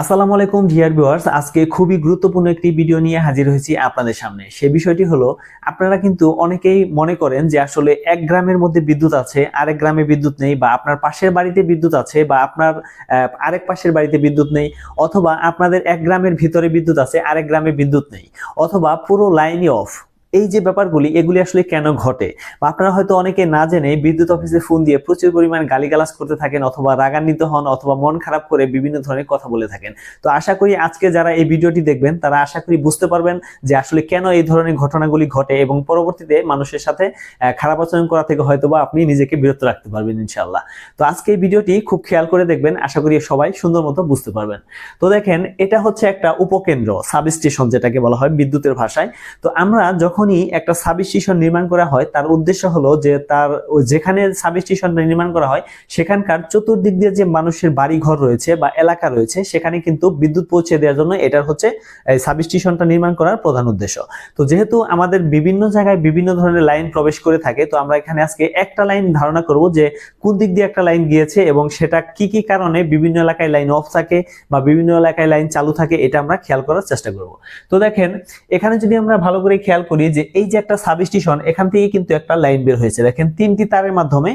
আসসালামু আলাইকুম dear viewers আজকে খুবই গুরুত্বপূর্ণ একটি ভিডিও নিয়ে হাজির হয়েছি আপনাদের সামনে। সে বিষয়টি হলো, আপনারা কিন্তু অনেকেই মনে করেন যে আসলে এক গ্রামের মধ্যে বিদ্যুৎ আছে, আরেক গ্রামে বিদ্যুৎ নেই, বা আপনার পাশের বাড়িতে বিদ্যুৎ আছে, বা আপনার আরেক পাশের বাড়িতে বিদ্যুৎ নেই, অথবা আপনাদের এক গ্রামের ভিতরে বিদ্যুৎ আছে, আরেক গ্রামে বিদ্যুৎ নেই, অথবা পুরো লাইনই অফ এই যে ব্যাপারগুলি, এগুলি আসলে কেন ঘটে? বা আপনারা হয়তো অনেকে না জেনে বিদ্যুৎ অফিসে ফোন দিয়ে প্রচুর পরিমাণ গালিগালাজ করতে থাকেন অথবা রাগান্বিত হন অথবা মন খারাপ করে বিভিন্ন ধরনের কথা বলে থাকেন। তো আশা করি আজকে যারা এই ভিডিওটি দেখবেন, তারা আশা করি বুঝতে পারবেন যে আসলে কেন এই ধরনের ঘটনাগুলি ঘটে এবং পরবর্তীতে মানুষের সাথে খারাপ আচরণ করা থেকে হয়তো বা আপনি নিজেকে বিরত রাখতে পারবেন ইনশাল্লাহ তো আজকে এই ভিডিওটি খুব খেয়াল করে দেখবেন, আশা করি সবাই সুন্দর মতো বুঝতে পারবেন। তো দেখেন, এটা হচ্ছে একটা উপকেন্দ্র সাব স্টেশন যেটাকে বলা হয় বিদ্যুতের ভাষায়। তো আমরা যখনই একটা সাব স্টেশন নির্মাণ করা হয়, তার উদ্দেশ্য হলো যে তার যেখানে সাব স্টেশনটা নির্মাণ করা হয়, সেখানকার চতুর্দিক দিয়ে যে মানুষের বাড়ি ঘর রয়েছে বা এলাকা রয়েছে, সেখানে কিন্তু বিদ্যুৎ পৌঁছে দেওয়ার জন্য এটার হচ্ছে সাব স্টেশনটা নির্মাণ করার প্রধান উদ্দেশ্য। তো যেহেতু আমাদের বিভিন্ন জায়গায় বিভিন্ন ধরনের লাইন প্রবেশ করে থাকে, তো আমরা এখানে আজকে একটা লাইন ধারণা করব যে কোন দিক দিয়ে একটা লাইন গিয়েছে এবং সেটা কি কি কারণে বিভিন্ন এলাকায় লাইন অফ থাকে বা বিভিন্ন এলাকায় লাইন চালু থাকে, এটা আমরা খেয়াল করার চেষ্টা করব। তো দেখেন, এখানে যদি আমরা ভালো করে খেয়াল করি যে এই যে একটা সাব স্টেশন এখান থেকে কিন্তু একটা লাইন বের হয়েছে। দেখেন, তিনটি তারের মাধ্যমে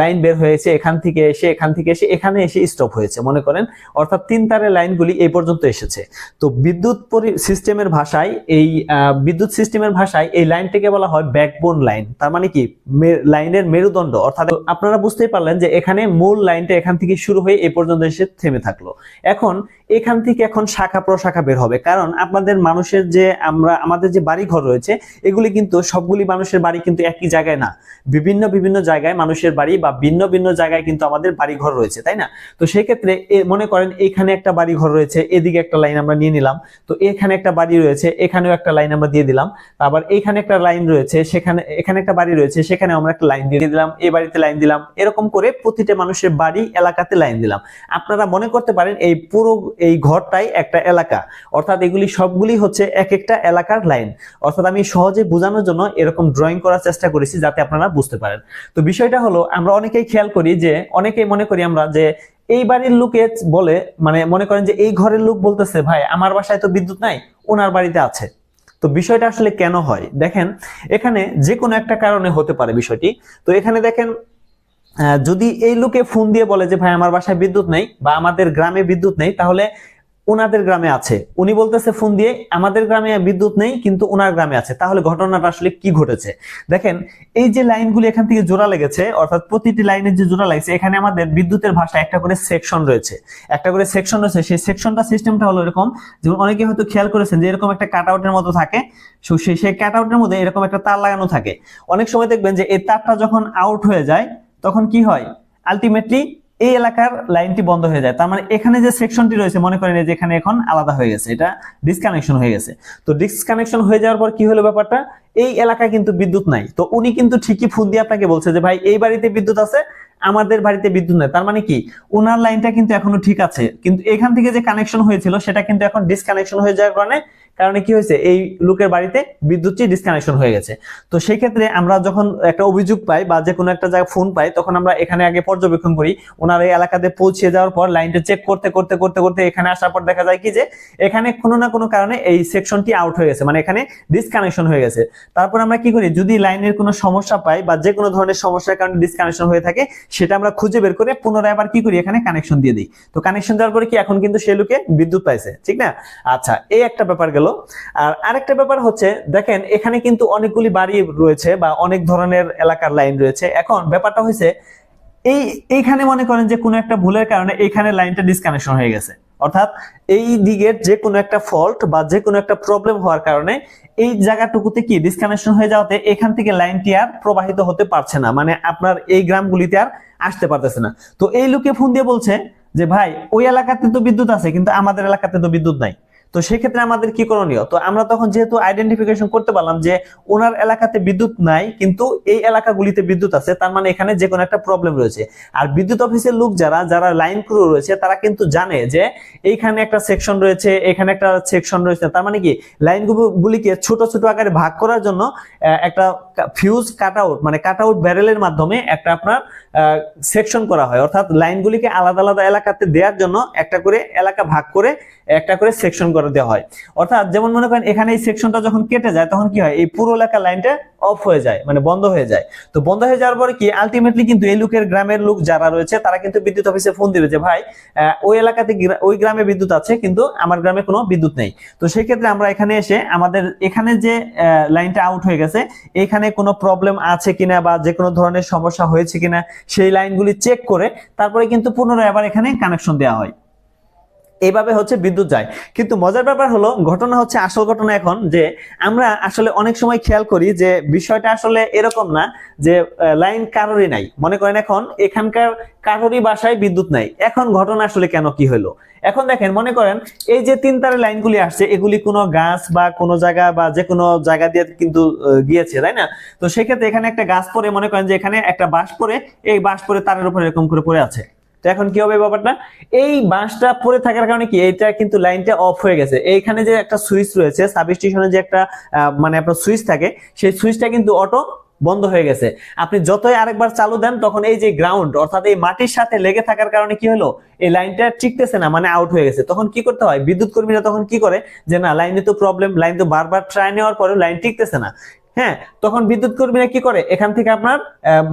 লাইন বের হয়েছে, এখান থেকে এসে, এখান থেকে এসে, এখানে এসে স্টপ হয়েছে, মনে করেন। অর্থাৎ তিন তারের লাইনগুলি এই পর্যন্ত এসেছে। তো বিদ্যুৎ সিস্টেমের ভাষায় এই বিদ্যুৎ সিস্টেমের ভাষায় এই লাইনটিকে বলা হয় ব্যাকবোন লাইন তার মানে কি? লাইনের মেরুদণ্ড। অর্থাৎ আপনারা বুঝতেই পারলেন যে এখানে মূল লাইনটা এখান থেকে শুরু হয়ে এই পর্যন্ত এসে থেমে থাকল। এখন, এখান থেকে এখন শাখা প্রশাখা বের হবে। কারণ, আপনাদের মানুষের যে আমরা, আমাদের যে বাড়ি ঘর রয়েছে এগুলি কিন্তু সবগুলি মানুষের বাড়ি কিন্তু একই জায়গায় না। বিভিন্ন বিভিন্ন জায়গায় মানুষের বাড়ি বা ভিন্ন ভিন্ন জায়গায় কিন্তু আমাদের বাড়ি ঘর রয়েছে, তাই না? তো সেই ক্ষেত্রে মনে করেন এখানে একটা বাড়ি ঘর রয়েছে, এদিকে একটা লাইন আমরা নিয়ে নিলাম। তো এখানে একটা বাড়ি রয়েছে, এখানেও একটা লাইন আমরা দিয়ে দিলাম। আবার এখানে একটা লাইন রয়েছে, সেখানে, এখানে একটা বাড়ি রয়েছে সেখানে আমরা একটা লাইন দিয়ে দিলাম এই বাড়িতে লাইন দিলাম। এরকম করে প্রতিটা মানুষের বাড়ি, এলাকাতে লাইন দিলাম। আপনারা মনে করতে পারেন এই পুরো, এই ঘরটাই একটা এলাকা। অর্থাৎ এগুলি সবগুলি হচ্ছে এক একটা এলাকার লাইন। অর্থাৎ আমি সহজে বোঝানোর জন্য এরকম ড্রয়িং করার চেষ্টা করেছি যাতে আপনারা বুঝতে পারেন। তো বিষয়টা হলো, আমরা অনেকেই খেয়াল করি যে, অনেকেই মনে করি আমরা যে, এই বাড়ির লোকে বলে মানে মনে করেন যে, এই ঘরের লোক বলতেছে, ভাই, আমার বাসায় তো বিদ্যুৎ নাই, ওনার বাড়িতে আছে। তো বিষয়টা আসলে কেন হয়? দেখেন, এখানে যে কোনো একটা কারণে হতে পারে বিষয়টি। তো এখানে দেখেন যদি এই লোকে ফোন দিয়ে বলে যে, ভাই, আমার বাসায় বিদ্যুৎ নেই বা আমাদের গ্রামে বিদ্যুৎ নেই, তাহলে ওনাদের গ্রামে আছে। উনি বলতেছে ফোন দিয়ে, আমাদের গ্রামে বিদ্যুৎ নেই, কিন্তু ওনার গ্রামে আছে। তাহলে ঘটনাটা আসলে কি ঘটেছে? দেখেন, এই যে লাইনগুলি এখান থেকে জোড়া লেগেছে, অর্থাৎ প্রতিটি লাইনের যে জোড়া লাগছে, এখানে আমাদের বিদ্যুতের ভাষায় একটা করে সেকশন রয়েছে। একটা করে সেকশন রয়েছে, সেই সেকশনটা সিস্টেমটা হলো এরকম যেমন অনেকে হয়তো খেয়াল করেছেন যে এরকম একটা কাট আউটের মতো থাকে সেই সেই কাট আউটের মধ্যে এরকম একটা তার লাগানো থাকে। অনেক সময় দেখবেন যে এই তারটা যখন আউট হয়ে যায়, তখন কি হয়? আলটিমেটলি এই এলাকার লাইনটি বন্ধ হয়ে যায়। তার মানে এখানে যে সেকশনটি রয়েছে, মনে করেন যে এখানে এখন আলাদা হয়ে গেছে, এটা ডিসকানেকশন হয়ে গেছে। তো ডিসকানেকশন হয়ে যাওয়ার পর কি হলো ব্যাপারটা? এই এলাকায় কিন্তু বিদ্যুৎ নাই। তো উনি কিন্তু ঠিকই ফোন দিয়ে আপনাকে বলছে যে, ভাই, এই বাড়িতে বিদ্যুৎ আছে, আমাদের বাড়িতে বিদ্যুৎ নেই। তার মানে কি? ওনার লাইনটা কিন্তু এখনও ঠিক আছে। কিন্তু এখান থেকে যে কানেকশন হয়েছিল, সেটা কিন্তু এখন ডিসকানেকশন হয়ে যাওয়ার কারণে কারণে কি হয়েছে? এই লোকের বাড়িতে বিদ্যুৎটি ডিসকানেকশন হয়ে গেছে। তো সেই ক্ষেত্রে আমরা যখন একটা অভিযোগ পাই বা যে কোনো একটা জায়গায় ফোন পাই, তখন আমরা এখানে আগে পর্যবেক্ষণ করি। ওনার এই এলাকাতে পৌঁছে যাওয়ার পর লাইনটা চেক করতে করতে করতে করতে এখানে আসার পর দেখা যায় কি যে, এখানে কোনো না কোনো কারণে এই সেকশনটি আউট হয়ে গেছে। মানে এখানে ডিসকানেকশন হয়ে গেছে। তারপর আমরা কি করি? যদি লাইনের কোনো সমস্যা পাই বা যে কোনো ধরনের সমস্যার কারণে ডিসকানেকশন হয়ে থাকে, সেটা আমরা খুঁজে বের করে পুনরায় আবার কি করি? এখানে কানেকশন দিয়ে দিই। তো কানেকশন দেওয়ার পরে কি এখন কিন্তু সে লোকে বিদ্যুৎ পাইছে, ঠিক না? আচ্ছা এই একটা ব্যাপার গেল। আর আরেকটা ব্যাপার হচ্ছে, দেখেন, এখানে কিন্তু অনেকগুলি বাড়ি রয়েছে বা অনেক ধরনের এলাকার লাইন রয়েছে। এখন ব্যাপারটা হয়েছে, এই, এইখানে মনে করেন যে কোনো একটা ভুলের কারণে এইখানে লাইনটা ডিসকানেকশন হয়ে গেছে। অর্থাৎ এই দিকের যে কোনো একটা ফল্ট বা যে কোনো একটা প্রবলেম হওয়ার কারণে এই জায়গাটুকুতে কি ডিসকানেকশন হয়ে যাওয়াতে এখান থেকে লাইনটি আর প্রবাহিত হতে পারছে না। মানে আপনার এই গ্রামগুলিতে আর আসতে পারতেছে না। তো এই লোকে ফোন দিয়ে বলছে যে, ভাই, ওই এলাকাতে তো বিদ্যুৎ আছে, কিন্তু আমাদের এলাকাতে তো বিদ্যুৎ নাই। তো সেক্ষেত্রে আমাদের কি করণীয়? তো আমরা তখন যেহেতু আইডেন্টিফিকেশন করতে পারলাম যে ওনার এলাকাতে বিদ্যুৎ নাই, কিন্তু এই এলাকাগুলিতে বিদ্যুৎ আছে, তার মানে এখানে যে কোনো একটা প্রবলেম রয়েছে। আর বিদ্যুৎ অফিসের লোক যারা যারা লাইন ক্রু রয়েছে, তারা কিন্তু জানে যে এইখানে একটা সেকশন রয়েছে, এখানে একটা সেকশন রয়েছে। তার মানে কি? লাইন গুলিকে ছোট ছোট আকারে ভাগ করার জন্য একটা ফিউজ কাট আউট মানে কাট আউট ব্যারেলের মাধ্যমে একটা আপনার সেকশন করা হয়। অর্থাৎ লাইনগুলিকে আলাদা আলাদা এলাকাতে দেওয়ার জন্য একটা করে এলাকা ভাগ করে একটা করে সেকশন করে দেওয়া হয়। অর্থাৎ যেমন মনে করেন এখানে এই সেকশনটা যখন কেটে যায়, তখন কি হয়? এই পুরো এলাকা লাইনটা অফ হয়ে যায় মানে বন্ধ হয়ে যায়। তো বন্ধ হয়ে যাওয়ার পরে কি আলটিমেটলি কিন্তু এই লোকের গ্রামের লোক যারা রয়েছে, তারা কিন্তু বিদ্যুৎ অফিসে ফোন দিবে যে, ভাই ওই এলাকাতে ওই গ্রামে বিদ্যুৎ আছে, কিন্তু আমার গ্রামে কোনো বিদ্যুৎ নেই। তো সেই ক্ষেত্রে আমরা এখানে এসে আমাদের এখানে যে লাইনটা আউট হয়ে গেছে, এখানে কোনো প্রবলেম আছে কিনা বা যে কোনো ধরনের সমস্যা হয়েছে কিনা, সেই লাইনগুলি চেক করে তারপরে কিন্তু পুনরায় আবার এখানে কানেকশন দেওয়া হয়। এইভাবে হচ্ছে বিদ্যুৎ যায়। কিন্তু মজার ব্যাপার হলো, ঘটনা হচ্ছে আসল ঘটনা এখন যে আমরা আসলে অনেক সময় খেয়াল করি যে বিষয়টা আসলে এরকম না যে লাইন কারোরই নাই। মনে করেন এখন এখানকার কারোরই বাসায় বিদ্যুৎ নাই। এখন ঘটনা আসলে কেন কি হলো? এখন দেখেন, মনে করেন এই যে তিন তারের লাইনগুলি আসছে, এগুলি কোনো গাছ বা কোনো জায়গা বা যে কোনো জায়গা দিয়ে কিন্তু গিয়েছে, তাই না? তো সেক্ষেত্রে এখানে একটা গাছ পরে মনে করেন যে এখানে একটা বাঁশ পরে এই বাঁশ পরে তারের উপর এরকম করে পড়ে আছে। তো এখন কি হবে ব্যাপারটা? এই বাঁশটা পরে থাকার কারণে কি এইটা কিন্তু লাইনটা অফ হয়ে গেছে। এইখানে যে একটা সুইচ রয়েছে সাব স্টেশনে যে একটা মানে আপনার সুইচ থাকে, সেই সুইচটা কিন্তু অটো বন্ধ হয়ে গেছে। আপনি যতই আরেকবার চালু দেন, তখন এই যে গ্রাউন্ড অর্থাৎ এই মাটির সাথে লেগে থাকার কারণে কি হলো? এই লাইনটা টিকতেছে না মানে আউট হয়ে গেছে। তখন কি করতে হয়? বিদ্যুৎ কর্মীরা তখন কি করে? যে না, লাইনে তো প্রবলেম লাইন তো বারবার ট্রাই নেওয়ার পরেও লাইন টিকতেছে না। হ্যাঁ তখন বিদ্যুৎ কর্মীরা কি করে? এখান থেকে আপনার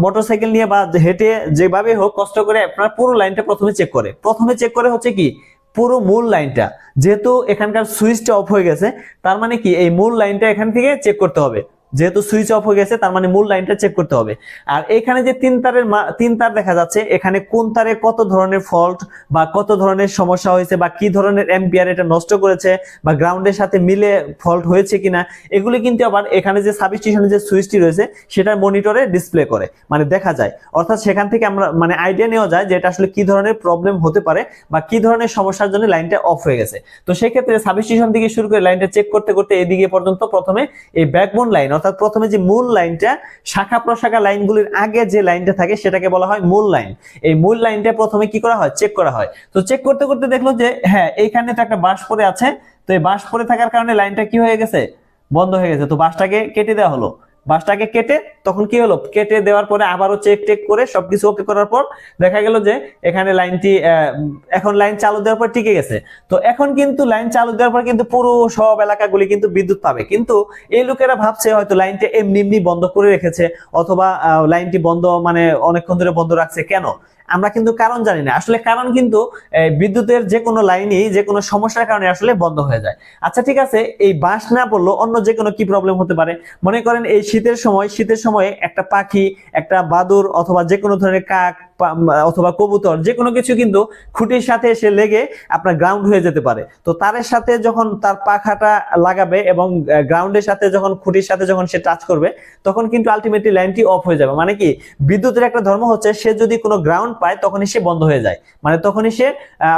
মোটরসাইকেল নিয়ে বা হেঁটে যেভাবে হোক কষ্ট করে আপনার পুরো লাইনটা প্রথমে চেক করে। প্রথমে চেক করে হচ্ছে কি? পুরো মূল লাইনটা যেহেতু এখানকার সুইচটা অফ হয়ে গেছে, তার মানে কি? এই মূল লাইনটা এখান থেকে চেক করতে হবে। যেহেতু সুইচ অফ হয়ে গেছে, তার মানে মূল লাইনটা চেক করতে হবে। আর এখানে যে তিন তারের তিন তার দেখা যাচ্ছে, এখানে কোন তারে কত ধরনের ফল্ট বা কত ধরনের সমস্যা হয়েছে বা কি ধরনের এম্পিয়ার এটা নষ্ট করেছে বা গ্রাউন্ডের সাথে মিলে ফল্ট হয়েছে কিনা, এগুলি কিন্তু আবার এখানে যে সাবস্টেশনে যে সুইচটি রয়েছে, সেটা মনিটরে ডিসপ্লে করে মানে দেখা যায়। অর্থাৎ সেখান থেকে আমরা মানে আইডিয়া নেওয়া যায় যে এটা আসলে কি ধরনের প্রবলেম হতে পারে বা কি ধরনের সমস্যার জন্য লাইনটা অফ হয়ে গেছে। তো সেক্ষেত্রে সাবস্টেশন থেকে শুরু করে লাইনটা চেক করতে করতে এদিকে পর্যন্ত প্রথমে এই ব্যাকবোন লাইন অর্থাৎ প্রথমে যে মূল লাইনটা, শাখা প্রশাখা লাইনগুলির আগে যে লাইনটা থাকে সেটাকে বলা হয় মূল লাইন। এই মূল লাইনটা প্রথমে কি করা হয়? চেক করা হয়। তো চেক করতে করতে দেখল যে হ্যাঁ এইখানে তো একটা বাঁশ পড়ে আছে। তো এই বাঁশ পরে থাকার কারণে লাইনটা কি হয়ে গেছে? বন্ধ হয়ে গেছে। তো বাসটাকে কেটে দেওয়া হলো। বাঁশটাকে কেটে তখন কি হলো? কেটে দেওয়ার পরে আবারও চেক টেক করে সবকিছু ওকে করার পর দেখা গেল যে এখানে লাইনটি এখন লাইন চালু দেওয়ার পর টিকে গেছে। তো এখন কিন্তু লাইন চালু দেওয়ার পর কিন্তু পুরো সব এলাকাগুলি কিন্তু বিদ্যুৎ পাবে। কিন্তু এই লোকেরা ভাবছে হয়তো লাইনটা এমনি এমনি বন্ধ করে রেখেছে, অথবা লাইনটি বন্ধ মানে অনেকক্ষণ ধরে বন্ধ রাখছে। কেন? আমরা কিন্তু কারণ জানি না। আসলে কারণ কিন্তু বিদ্যুতের যে কোনো লাইনই যে কোনো সমস্যার কারণে আসলে বন্ধ হয়ে যায়। আচ্ছা ঠিক আছে, এই বাঁশ না পড়ল অন্য যে কোনো কি প্রবলেম হতে পারে? মনে করেন এই শীতের সময় শীতের সময় একটা পাখি, একটা বাদুর অথবা যে কোনো ধরনের কাক অথবা কবুতর যে কোনো কিছু কিন্তু খুঁটির সাথে এসে লেগে আপনার গ্রাউন্ড হয়ে যেতে পারে। তো তারের সাথে যখন তার পাখাটা লাগাবে এবং গ্রাউন্ডের সাথে যখন, খুঁটির সাথে যখন সে টাচ করবে, তখন কিন্তু আলটিমেটলি লাইনটি অফ হয়ে যাবে। মানে কি, বিদ্যুতের একটা ধর্ম হচ্ছে, সে যদি কোনো গ্রাউন্ড পায়, তখনই সে বন্ধ হয়ে যায়। মানে তখনই সে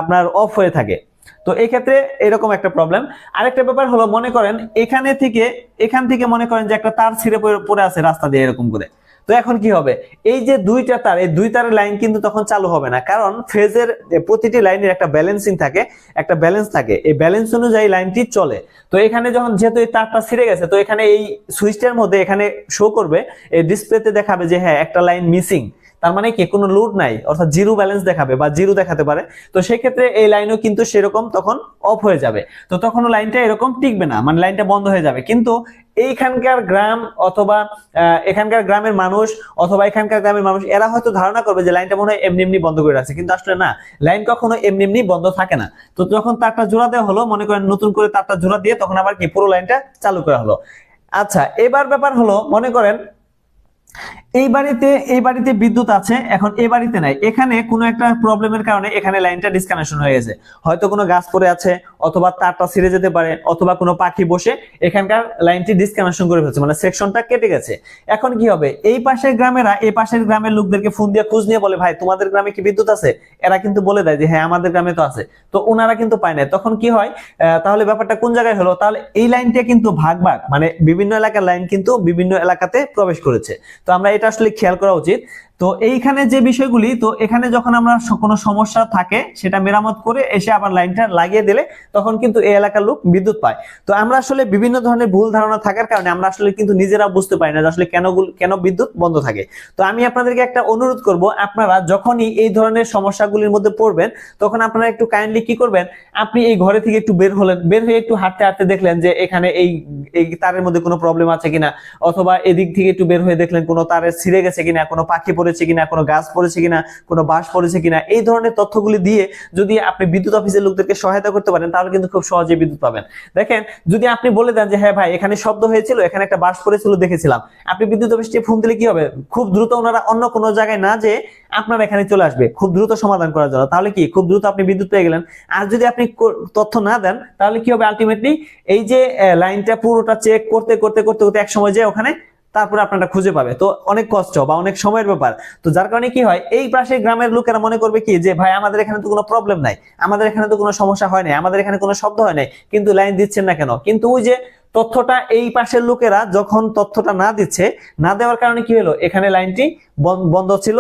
আপনার অফ হয়ে থাকে। তো এই ক্ষেত্রে এরকম একটা প্রবলেম আরেকটা ব্যাপার হলো, মনে করেন, এখানে থেকে, এখান থেকে মনে করেন যে একটা তার ছিঁড়ে পড়ে আছে রাস্তা দিয়ে এরকম করে। তো এখন কি হবে? এই যে দুইটা তার, এই দুই তারের লাইন কিন্তু তখন চালু হবে না। কারণ ফেজের প্রতিটি লাইনের একটা ব্যালেন্সিং থাকে, একটা ব্যালেন্স থাকে। এই ব্যালেন্স অনুযায়ী লাইনটি চলে। তো এখানে যখন যেহেতু এই তারটা ছিঁড়ে গেছে, তো এখানে এই সুইচটার মধ্যে এখানে শো করবে, এই ডিসপ্লেতে দেখাবে যে হ্যাঁ একটা লাইন মিসিং তার মানে কি? কোনো লোড নাই, অর্থাৎ জিরো ব্যালেন্স দেখাবে বা জিরো দেখাতে পারে। তো সেক্ষেত্রে এই লাইনও কিন্তু সেরকম তখন অফ হয়ে যাবে। তো তখন লাইনটা এরকম টিকবে না মানে লাইনটা বন্ধ হয়ে যাবে। কিন্তু এইখানকার গ্রাম অথবা এখানকার গ্রামের মানুষ অথবা এখানকার গ্রামের মানুষ, এরা হয়তো ধারণা করবে যে লাইনটা মনে হয় এমনি এমনি বন্ধ করে রাখছে। কিন্তু আসলে না লাইন কখনো এমনি এমনি বন্ধ থাকে না। তো যখন তারটা জোড়া দেওয়া হলো, মনে করেন নতুন করে তারটা জোড়া দিয়ে তখন আবার কি পুরো লাইনটা চালু করা হলো। আচ্ছা এবার ব্যাপার হলো, মনে করেন এই বাড়িতে এই বাড়িতে বিদ্যুৎ আছে, এখন এই বাড়িতে নাই। এখানে কোনো একটা প্রবলেমের কারণে এখানে লাইনটা ডিসকানেকশন হয়ে গেছে। হয়তো কোনো গাছ পড়ে আছে, অথবা তারটা ছিঁড়ে যেতে পারে, অথবা কোনো পাখি বসে এখানকার লাইনটি ডিসকানেকশন করে ফেলছে মানে সেকশনটা কেটে গেছে। এখন কি হবে? এই পাশের গ্রামেরা, এই পাশের গ্রামের লোকদেরকে ফোন দিয়ে খোঁজ নিয়ে বলে, ভাই, তোমাদের গ্রামে কি বিদ্যুৎ আছে? এরা কিন্তু বলে দেয় যে হ্যাঁ আমাদের গ্রামে তো আছে। তো ওনারা কিন্তু পায় না তখন কি হয়? তাহলে ব্যাপারটা কোন জায়গায় হলো? তাহলে এই লাইনটা কিন্তু ভাগ ভাগ মানে বিভিন্ন এলাকার লাইন কিন্তু বিভিন্ন এলাকাতে প্রবেশ করেছে। তো আমরা এটা আসলে খেয়াল করা উচিত তো এইখানে যে বিষয়গুলি, তো এখানে যখন আমরা কোনো সমস্যা থাকে, সেটা মেরামত করে এসে আবার লাইনটা লাগিয়ে দিলে তখন কিন্তু এই এলাকার লোক বিদ্যুৎ পায়। তো আমরা আসলে বিভিন্ন ধরনের ভুল ধারণা থাকার কারণে আমরা আসলে কিন্তু নিজেরা বুঝতে পারি না যে আসলে কেন কেন বিদ্যুৎ বন্ধ থাকে। তো আমি আপনাদেরকে একটা অনুরোধ করব, আপনারা যখনই এই ধরনের সমস্যাগুলির মধ্যে পড়বেন, তখন আপনারা একটু কাইন্ডলি কি করবেন, আপনি এই ঘরে থেকে একটু বের হলেন, বের হয়ে একটু হাঁটতে হাঁটতে দেখলেন যে এখানে এই এই তারের মধ্যে কোনো প্রবলেম আছে কিনা, অথবা এদিক থেকে একটু বের হয়ে দেখলেন কোনো তারের ছিঁড়ে গেছে কিনা, কোনো পাখি পড়েছে কিনা, কোনো গাছ পড়েছে কিনা, কোনো বাঁশ পড়েছে কিনা, এই ধরনের তথ্যগুলি দিয়ে যদি আপনি বিদ্যুৎ অফিসের লোকদেরকে সহায়তা করতে পারেন, তাহলে কিন্তু খুব সহজে বিদ্যুৎ পাবেন। দেখেন, যদি আপনি বলে দেন যে হ্যাঁ ভাই, এখানে শব্দ হয়েছিল, এখানে একটা বাঁশ পড়েছিল, দেখেছিলাম। আপনি বিদ্যুৎ অফিসে ফোন দিলে কি হবে? খুব দ্রুত ওনারা অন্য কোনো জায়গায় না যে আপনার এখানে চলে আসবে। খুব দ্রুত সমাধান করার জন্য। তাহলে কি? খুব দ্রুত আপনি বিদ্যুৎ পেয়ে গেলেন। আর যদি আপনি তথ্য না দেন, তাহলে কি হবে আলটিমেটলি এই যে লাইনটা পুরোটা চেক করতে করতে করতে করতে এক সময় যে ওখানে তারপরে আপনারা খুঁজে পাবে। তো অনেক কষ্ট বা অনেক সময়ের ব্যাপার। তো যার কারণে কি হয়, এই পাশে গ্রামের লোকেরা মনে করবে কি যে, ভাই, আমাদের এখানে তো কোনো প্রবলেম নাই। আমাদের এখানে তো কোনো সমস্যা হয় নাই। আমাদের এখানে কোনো শব্দ হয় নাই। কিন্তু লাইন দিচ্ছেন না কেন? কিন্তু ওই যে তথ্যটা এই পাশের লোকেরা যখন তথ্যটা না দিচ্ছে, না দেওয়ার কারণে কি হলো? এখানে লাইনটি বন- বন্ধ ছিল।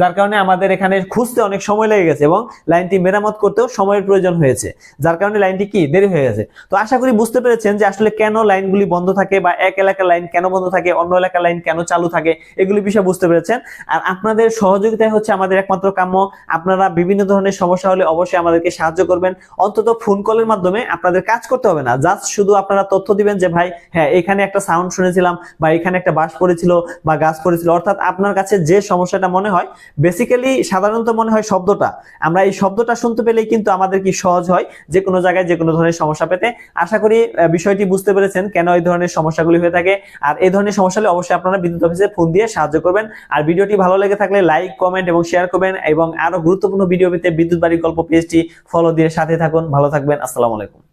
যার কারণে আমাদের এখানে খুঁজতে অনেক সময় লেগে গেছে এবং লাইনটি মেরামত করতেও সময়ের প্রয়োজন হয়েছে। যার কারণে লাইনটি কি? দেরি হয়ে গেছে। তো আশা করি বুঝতে পেরেছেন যে আসলে কেন লাইনগুলি বন্ধ থাকে বা এক এলাকার লাইন কেন বন্ধ থাকে, অন্য এলাকার লাইন কেন চালু থাকে, এগুলি বিষয়ে বুঝতে পেরেছেন। আর আপনাদের সহযোগিতায় হচ্ছে আমাদের একমাত্র কাম্য। আপনারা বিভিন্ন ধরনের সমস্যা হলে অবশ্যই আমাদেরকে সাহায্য করবেন। অন্তত ফোন কলের মাধ্যমে আপনাদের কাজ করতে হবে না। জাস্ট শুধু আপনারা তথ্য দিবেন যে, ভাই হ্যাঁ এখানে একটা সাউন্ড শুনেছিলাম বা এখানে একটা বাস পড়েছিল বা গাছ পড়েছিল। অর্থাৎ আপনার কাছে যে সমস্যাটা মনে হয় বেসিক্যালি সাধারণত মনে হয় শব্দটা। আমরা এই শব্দটা শুনতে পেলেই কিন্তু আমাদের কি সহজ হয়, যে কোনো জায়গায় যে কোনো ধরনের সমস্যা পেতে। আশা করি বিষয়টি বুঝতে পেরেছেন কেন এই ধরনের সমস্যাগুলি হয়ে থাকে। আর এই ধরনের সমস্যা হলে অবশ্যই আপনারা বিদ্যুৎ অফিসে ফোন দিয়ে সাহায্য করবেন। আর ভিডিওটি ভালো লেগে থাকলে লাইক, কমেন্ট এবং শেয়ার করবেন এবং আরও গুরুত্বপূর্ণ ভিডিও পেতে বিদ্যুৎ বাড়ি গল্প পেজটি ফলো দিয়ে সাথে থাকুন। ভালো থাকবেন। আসসালামু আলাইকুম।